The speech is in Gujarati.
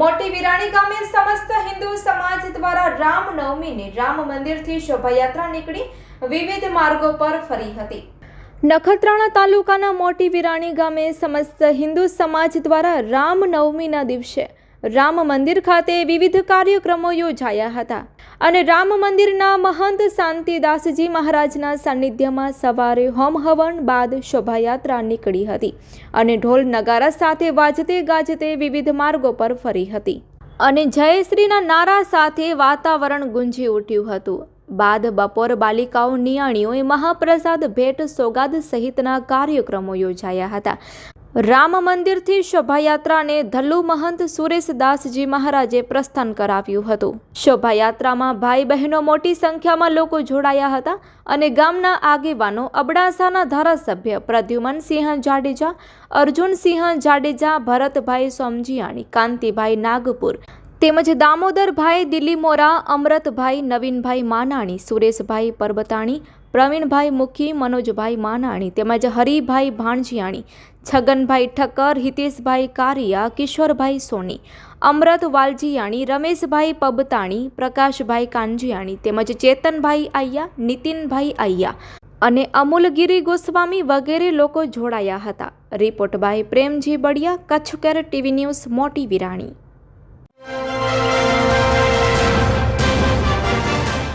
મોટી વિરાણી ગામે સમસ્ત હિન્દુ સમાજ દ્વારા રામ નવમીને રામ મંદિરથી શોભાયાત્રા નીકળી વિવિધ માર્ગો પર ફરી હતી. નખત્રાણા તાલુકાના મોટી વિરાણી ગામે સમસ્ત હિન્દુ સમાજ દ્વારા રામ નવમીના દિવસે રામ મંદિર ખાતે વિવિધ કાર્યક્રમો યોજાયા હતા. અને રામ મંદિરના મહંત શાંતિદાસજી મહારાજના સાનિધ્યમાં સવારે હોમ હવન બાદ શોભાયાત્રા નીકળી હતી અને ઢોલ નગારા સાથે વાજતે ગાજતે વિવિધ માર્ગો પર ફરી હતી. અને જયશ્રીના નારા સાથે વાતાવરણ ગુંજી ઉઠ્યું હતું. બાદ બપોર બાલિકાઓ નિયાણીઓએ મહાપ્રસાદ ભેટ સોગાદ સહિતના કાર્યક્રમો યોજાયા હતા. રામ મંદિરથી શોભાયાત્રાને ધલ્લુ મહંત સુરેશદાસજી મહારાજે પ્રસ્થાન કરાવ્યું હતું. શોભાયાત્રામાં ભાઈ બહેનો મોટી સંખ્યામાં લોકો જોડાયા હતા અને ગામના આગેવાનો અબડાસાના ધારાસભ્ય પ્રદ્યુમનસિંહ જાડેજા અર્જુનસિંહ જાડેજા, ભરતભાઈ સોમજીયાણી, કાંતિભાઈ નાગપુર તેમજ દામોદરભાઈ, દિલીમોરા, અમરતભાઈ, નવીનભાઈ માનાણી, સુરેશભાઈ પરબતાણી, પ્રવીણભાઈ મુખી, મનોજભાઈ માનાણી તેમજ હરિભાઈ ભાણજીયાણી, છગનભાઈ ઠક્કર, હિતેશભાઈ કારિયા, કિશોરભાઈ સોની, અમરત વાલજીયાણી, રમેશભાઈ પબતાણી, પ્રકાશભાઈ કાનજીયાણી તેમજ ચેતનભાઈ આયા નીતિનભાઈ આયા અને અમૂલગીરી ગોસ્વામી વગેરે લોકો જોડાયા હતા. Report by Premji Badiya, Kutch care TV news, Moti Virani.